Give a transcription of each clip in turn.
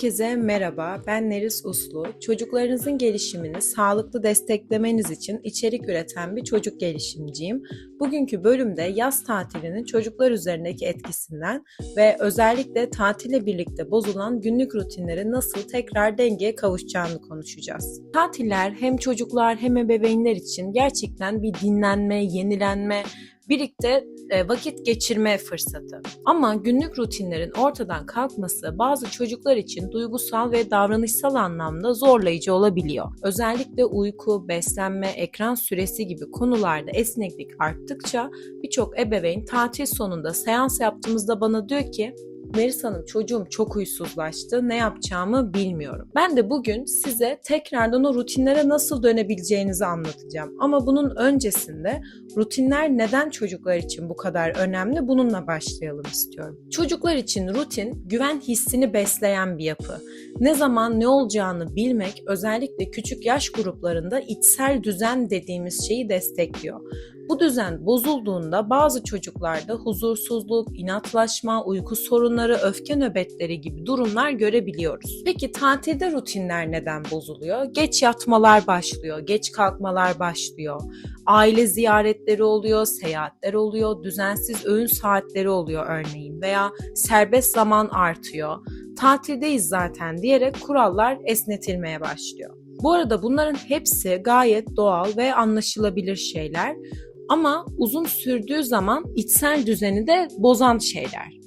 Herkese merhaba, ben Neris Uslu. Çocuklarınızın gelişimini sağlıklı desteklemeniz için içerik üreten bir çocuk gelişimciyim. Bugünkü bölümde yaz tatilinin çocuklar üzerindeki etkisinden ve özellikle tatille birlikte bozulan günlük rutinleri nasıl tekrar dengeye kavuşacağını konuşacağız. Tatiller hem çocuklar hem ebeveynler için gerçekten bir dinlenme, yenilenme, birlikte e, vakit geçirme fırsatı. Ama günlük rutinlerin ortadan kalkması bazı çocuklar için duygusal ve davranışsal anlamda zorlayıcı olabiliyor. Özellikle uyku, beslenme, ekran süresi gibi konularda esneklik arttıkça birçok ebeveyn tatil sonunda seans yaptığımızda bana diyor ki Meris Hanım çocuğum çok huysuzlaştı. Ne yapacağımı bilmiyorum. Ben de bugün size tekrardan o rutinlere nasıl dönebileceğinizi anlatacağım. Ama bunun öncesinde rutinler neden çocuklar için bu kadar önemli bununla başlayalım istiyorum. Çocuklar için rutin güven hissini besleyen bir yapı. Ne zaman ne olacağını bilmek özellikle küçük yaş gruplarında içsel düzen dediğimiz şeyi destekliyor. Bu düzen bozulduğunda bazı çocuklarda huzursuzluk, inatlaşma, uyku sorunları, öfke nöbetleri gibi durumlar görebiliyoruz. Peki tatilde rutinler neden bozuluyor? Geç yatmalar başlıyor, geç kalkmalar başlıyor. Aile ziyaretleri oluyor, seyahatler oluyor, düzensiz öğün saatleri oluyor örneğin veya serbest zaman artıyor. Tatildeyiz zaten diyerek kurallar esnetilmeye başlıyor. Bu arada bunların hepsi gayet doğal ve anlaşılabilir şeyler. Ama uzun sürdüğü zaman içsel düzeni de bozan şeyler.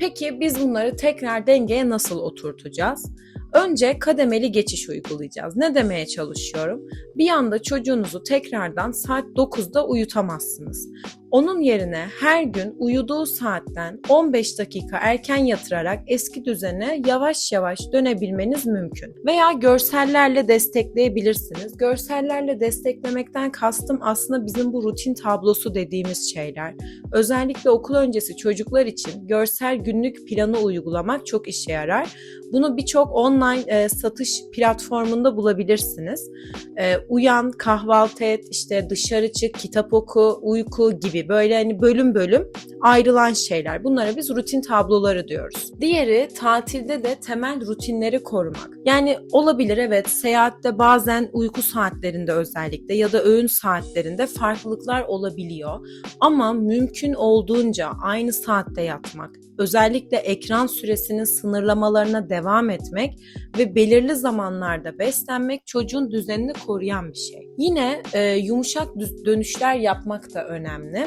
Peki biz bunları tekrar dengeye nasıl oturtacağız? Önce kademeli geçiş uygulayacağız. Ne demeye çalışıyorum? Bir anda çocuğunuzu tekrardan saat 9'da uyutamazsınız. Onun yerine her gün uyuduğu saatten 15 dakika erken yatırarak eski düzene yavaş yavaş dönebilmeniz mümkün. Veya görsellerle destekleyebilirsiniz. Görsellerle desteklemekten kastım aslında bizim bu rutin tablosu dediğimiz şeyler. Özellikle okul öncesi çocuklar için görsel günlük planı uygulamak çok işe yarar. Bunu birçok online e, satış platformunda bulabilirsiniz. E, uyan, kahvaltı et, işte dışarı çık, kitap oku, uyku gibi böyle hani bölüm bölüm ayrılan şeyler. Bunlara biz rutin tabloları diyoruz. Diğeri tatilde de temel rutinleri korumak. Yani olabilir evet seyahatte bazen uyku saatlerinde özellikle ya da öğün saatlerinde farklılıklar olabiliyor. Ama mümkün olduğunca aynı saatte yatmak, özellikle ekran süresinin sınırlamalarına devam etmek ve belirli zamanlarda beslenmek çocuğun düzenini koruyan bir şey. Yine e, yumuşak dönüşler yapmak da önemli.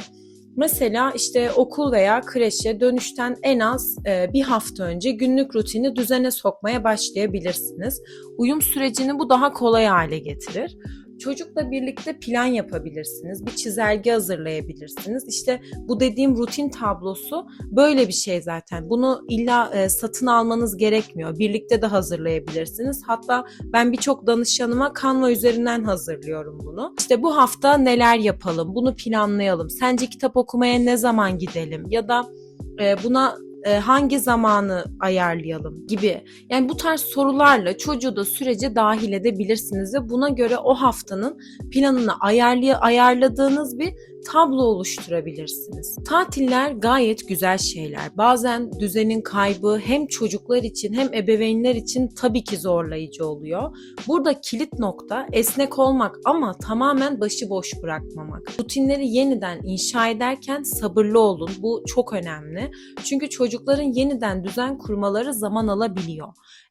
Mesela işte okul veya kreşe dönüşten en az e, bir hafta önce günlük rutini düzene sokmaya başlayabilirsiniz. Uyum sürecini bu daha kolay hale getirir. Çocukla birlikte plan yapabilirsiniz. Bir çizelge hazırlayabilirsiniz. İşte bu dediğim rutin tablosu böyle bir şey zaten. Bunu illa e, satın almanız gerekmiyor. Birlikte de hazırlayabilirsiniz. Hatta ben birçok danışanıma Canva üzerinden hazırlıyorum bunu. İşte bu hafta neler yapalım? Bunu planlayalım. Sence kitap okumaya ne zaman gidelim? Ya da e, buna e, hangi zamanı ayarlayalım gibi. Yani bu tarz sorularla çocuğu da sürece dahil edebilirsiniz ve buna göre o haftanın planını ayarlay ayarladığınız bir tablo oluşturabilirsiniz. Tatiller gayet güzel şeyler. Bazen düzenin kaybı hem çocuklar için hem ebeveynler için tabii ki zorlayıcı oluyor. Burada kilit nokta esnek olmak ama tamamen başıboş bırakmamak. Rutinleri yeniden inşa ederken sabırlı olun. Bu çok önemli. Çünkü çocukların yeniden düzen kurmaları zaman alabiliyor.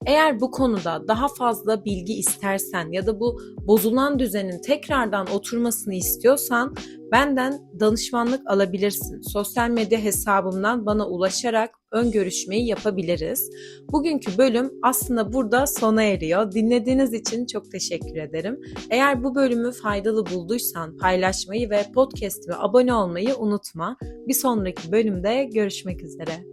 Eğer bu konuda daha fazla bilgi istersen ya da bu bozulan düzenin tekrardan oturmasını istiyorsan benden danışmanlık alabilirsin. Sosyal medya hesabımdan bana ulaşarak ön görüşmeyi yapabiliriz. Bugünkü bölüm aslında burada sona eriyor. Dinlediğiniz için çok teşekkür ederim. Eğer bu bölümü faydalı bulduysan paylaşmayı ve podcast'ime abone olmayı unutma. Bir sonraki bölümde görüşmek üzere.